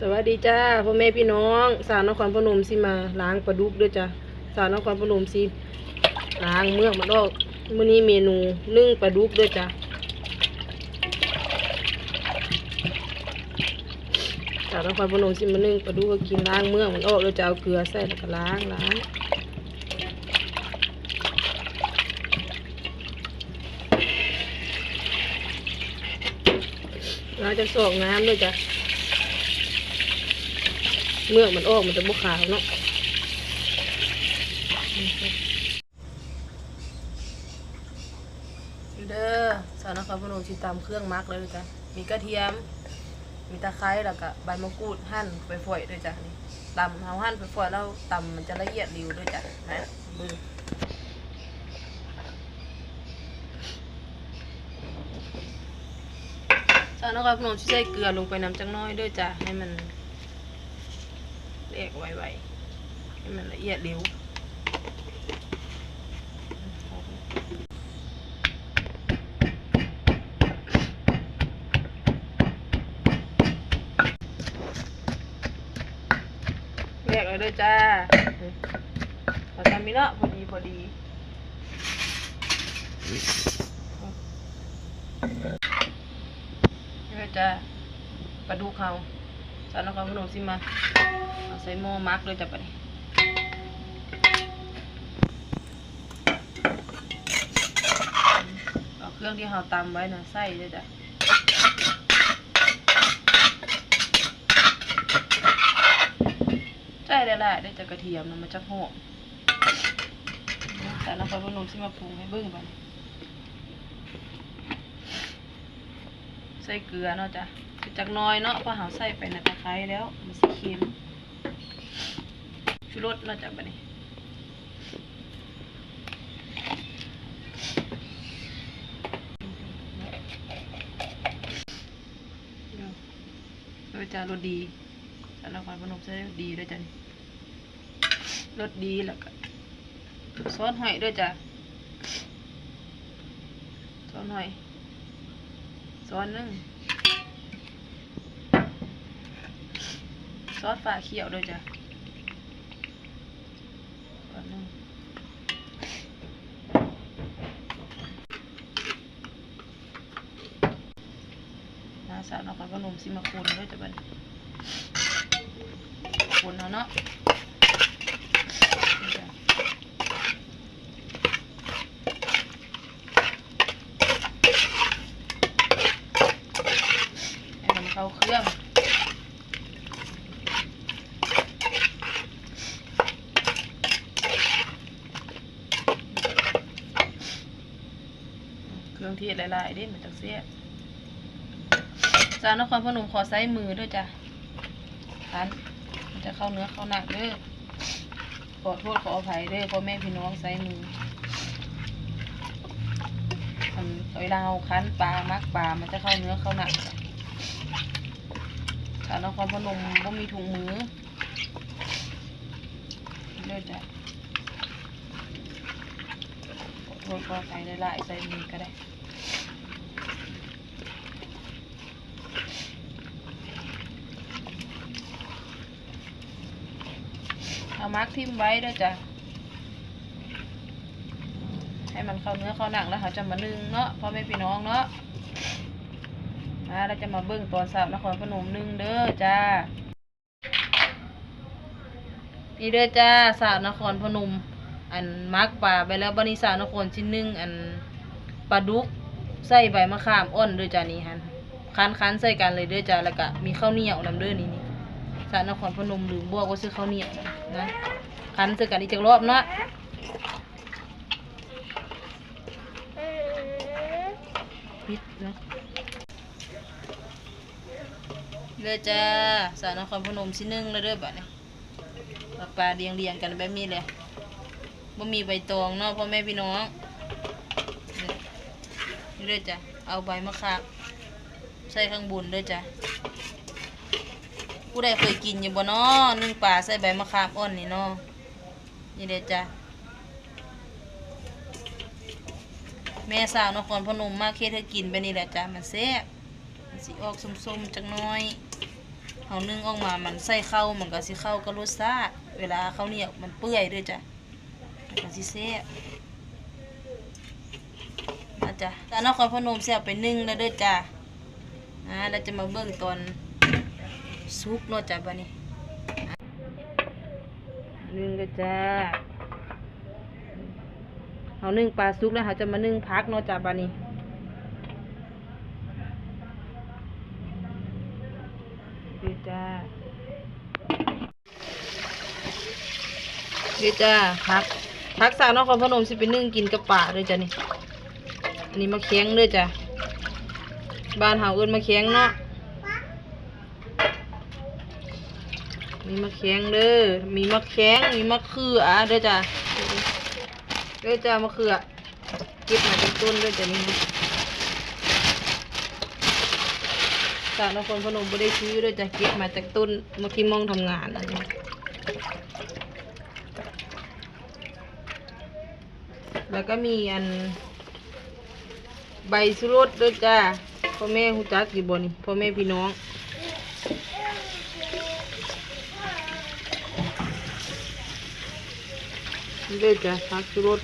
สวัสดีจ้าพ่อแม่พี่น้อง สาวนครพนมสิมาล้างปลาดุกด้วยจ้ะสาวนครพนมสิล้างเมือกมันอกมื้อนี้เมนูนึ่งปลาดุกด้วยจ้ะสาวนครพนมสิมานึ่งปลาดุกก็กินล้างเมือกมันออกแล้วจะเอาเกลือใส่แล้วก็ล้างล้างล้าจะสอกน้ำด้วยจ้ะ เมื่อมันออกมันจะบุขาวเนาะเด้อสาวนครพนมชิตามเครื่องมักเลยจ้ะมีกระเทียม มีตะไคร้แล้วก็ใบมะกรูดหั่นไปฝอยด้วยจ้ะนี่ตำเอาหั่นไปฝอยแล้วตำมันจะละเอียดริวด้วยจ้ะนะเบึงสาวนครพนมชิใส่เกลือลงไปน้ำจังน้อยด้วยจ้ะให้มัน เรียกไวๆให้มันละเอียดเร็วเรียกเลยด้วยจ้าพอทำมีเนาะพอดีพอดีนี่เลยจ้าปลาดุกเขา สารนครพนมสิมาเอาใส่หม้อมักเลยจ้ะปเอาเครื่องที่เราตำไว้นะใส่เลยจ้ะใส่ได้ละได้จากกระเทียมนะมันจะหอมแต่เราไปพนมที่มาปรุงให้เบิ้งไปใส่เกลือเนาะจ้ะ จากน้อยเนาะพราะเราใส่ไปในตะไคร้แล้ว มันสิเค็มชูรสเราจะบะนี่เราจะรสดีสารพัดพนมใช้ดีด้วยจ้ะรสดีแล้วก็ซอสหอยด้วยจ้ะซอสหอยซอสหนึ่ง ซอสฝาเขียวด้วยจ้ะก่อนหนึ่งนาสาวนครพนมสิมาคูนด้วยจะบันคูนเอาเนาะนี่จ้ะให้มันเข้าเครื่อง เครื่องทศหลายๆเด้มันจังเสียจานนครพนมขอใช้มือด้วยจ้ะทันมันจะเข้าเนื้อเข้าหนักเด้อขอโทษขออภัยเด้อพ่อแม่พี่น้องใช้มือทำเวลาเราคั้นปลามักปลามันจะเข้าเนื้อเข้าหนักจ้ะจานนครพนมก็มีถุงมือด้อจ้ะขอโทษขออภัยหลายๆใส่มือก็ได้ เอามาร์กทิมไว้ด้วยจ้ะ ให้มันเข้าเนื้อเข้าหนังแล้วเขาจะมานึ่งเนาะพ่อแม่พี่น้องเนาะมาเราจะมาเบิ่งตอนสาวนครพนมนึ่งเด้อจ้า นี่เด้อจ้าสาวนครพนม อันมักปลาไปแล้วบันิสาวนครชิ้นหนึ่งอันปลาดุกใส่ใบมะขามอ่อนเด้อจ้านี่ฮันคันคันๆใส่กันเลยเด้อจ้าแล้วก็มีข้าวเหนียวนำเด้อนี่นี่ สาวนครพนมลืมบอกว่าซื้อข้าวเหนียวนะคันใส่กันอีกจักรอบเนาะปิดนะเด้อจ้าสาวนครพนมชิ้นหนึ่งแล้วเด้อบัดนี้ปลาเรียงเรียงกันแบบนี้เลยบ่มีใบตองเนาะพ่อแม่พี่น้องนี่นี่เลยจ้ะเอาใบมะขามใส่ข้างบนเลยจ้ะ ผู้ใดเคยกินอยู่บ่เนาะนึ่งปลาใส่ใบมะขามอ่อนนี่เนาะนี่เลยจ้ะแม่สาวนครพนมมาเคสให้กินไปนี่แหละจ้ะมันแซ่บมันสิออกส้มๆจักหน้อยเฮานึ่งออกมามันใส่เข้ามันก็สิเข้ากับรสชาติเวลาข้าวเหนียวมันเปื่อยด้วยจ้ะมันสิแซ่บนะจ๊ะตอนนครพนมเสียไปนึ่งแล้วเด้อจ้ะอ่าเราจะมาเบิ่งตอน ซุปเนาะจ้ะบัดนี้นึ่งเด้อจ้าเฮานึ่งปลาซุกแล้วเฮาจะมานึ่งพักเนาะจ้ะบัดนี้ดีจ้าดีจ้าพักพักสาวนครพนมสิไปนึ่งกินกับป่าเลยจ้ะนี่อันนี้มะเขืองเลยจ้ะบ้านเฮาเอิ้นมะเขืองเนาะ มีมะเขืองเด้อ มีมะแขงมีมะเขือเด้อจ้ะเด้อจ้ามะเขือเก็บมาจากต้นเด้อจ้ะนี่สาวนครพนมไม่ได้ซื้อด้วยจะเก็บมาจากต้นเมื่อที่มองทำงานอันะแล้วก็มีอัน ใบสุรสด้วยจ้าพ่อแม่หูจักอยู่บนพ่อแม่พี่น้อง นี่ด้วยจ้าพักสุรส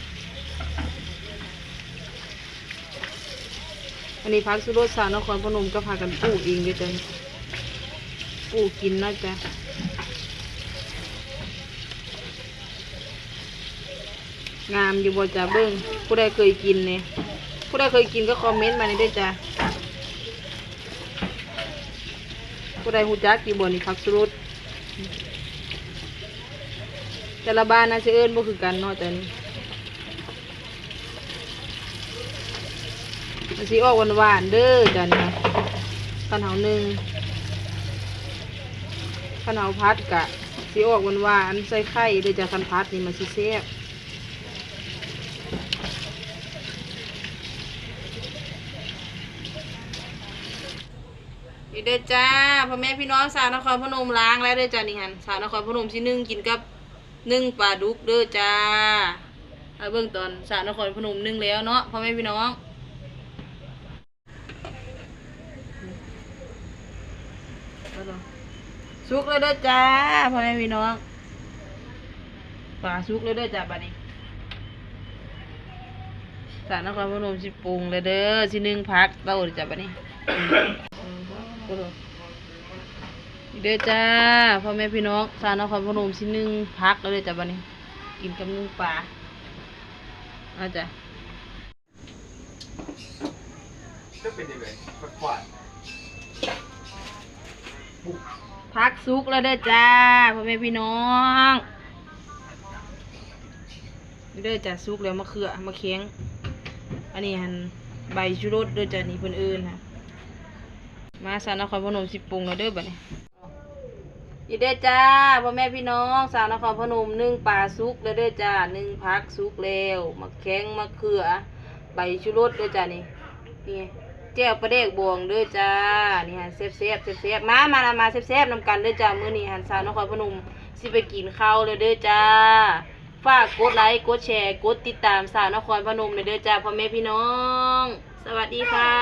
อันนี้พักสุรสาวนครพนมก็พากันปลูกเองด้วยจ้ะปลูกกินนะจ๊ะงามอยู่บ่จ้ะเบิ้งผู้ใดเคยกินเนี่ยผู้ใดเคยกินก็คอมเมนต์มาในด้วยจ้ะผู้ใดหูจักอยู่บ่นี่พักสุรส แต่ละบ้านนะจะเอิ้นบ่คือกันเนาะแต่นี่มันสิออกหวานๆเด้อจ้ะนี่ข้าวเหนียวหนึ่งข้าวเหนียวพัดกะสิออกหวานๆใส่ไข่เด้อจ้ะคันพัดนี่มันสิแซ่บนี่เด้อจ้าพ่อแม่พี่น้องสาวนครพนมล้างแล้วเด้อจ้ะนี่หันสาวนครพนมสินึ่งกินกับ นึ่งปลาดุกเด้อจ้าเอาเบิ่งตอนสาวนครพนมนึ่งแล้วเนาะพ่อแม่พี่น้องสุกเลยเด้อจ้าพ่อแม่พี่น้องปลาสุกเลยเด้อจ้าบัดนี้สารนครพนมสิปรุงเลยเด้อสิหนึ่งพักเต้าเลยจ้าบัดนี้ เด้อจ้าพ่อแม่พี่น้องสานครพนมสิหนึ่งพักเลยเด้อจ้าบัดนี้ กินกับนึ่งปลาเอาจ้ะก็เป็นยังไงขวาดพักสุกแล้วเด้อจ้าพ่อแม่พี่น้องเด้อจ้ะซุกแล้วมะเขือมะเขืองอันนี้หันใบชูรสเด้อจ้ะนี่เพิ่นเอิ้นค่ะมาสานครพนมสิปรุงแล้วเด้อบัดนี้ นี่เด้อจ้าพ่อแม่พี่น้องสาวนครพนมนึ่งปลาซุกแล้วเด้อจ้านึ่งผักซุกแล้วมะแข้งมะเขือ ใบชูรสเด้อจ้านี่นี่แจ่วปลาเด็กบวงเด้อจ้านี่หันเซฟเซฟเซฟเซฟมามามามาเซฟเซฟนำกันเด้อจ้ามื้อนี้หันสาวนครพนมสิไปกินข้าวเลยเด้อจ้าฝากกดไลค์กดแชร์กดติดตามสาวนครพนมเลยเด้อจ้าพ่อแม่พี่น้อง สวัสดีค่ะ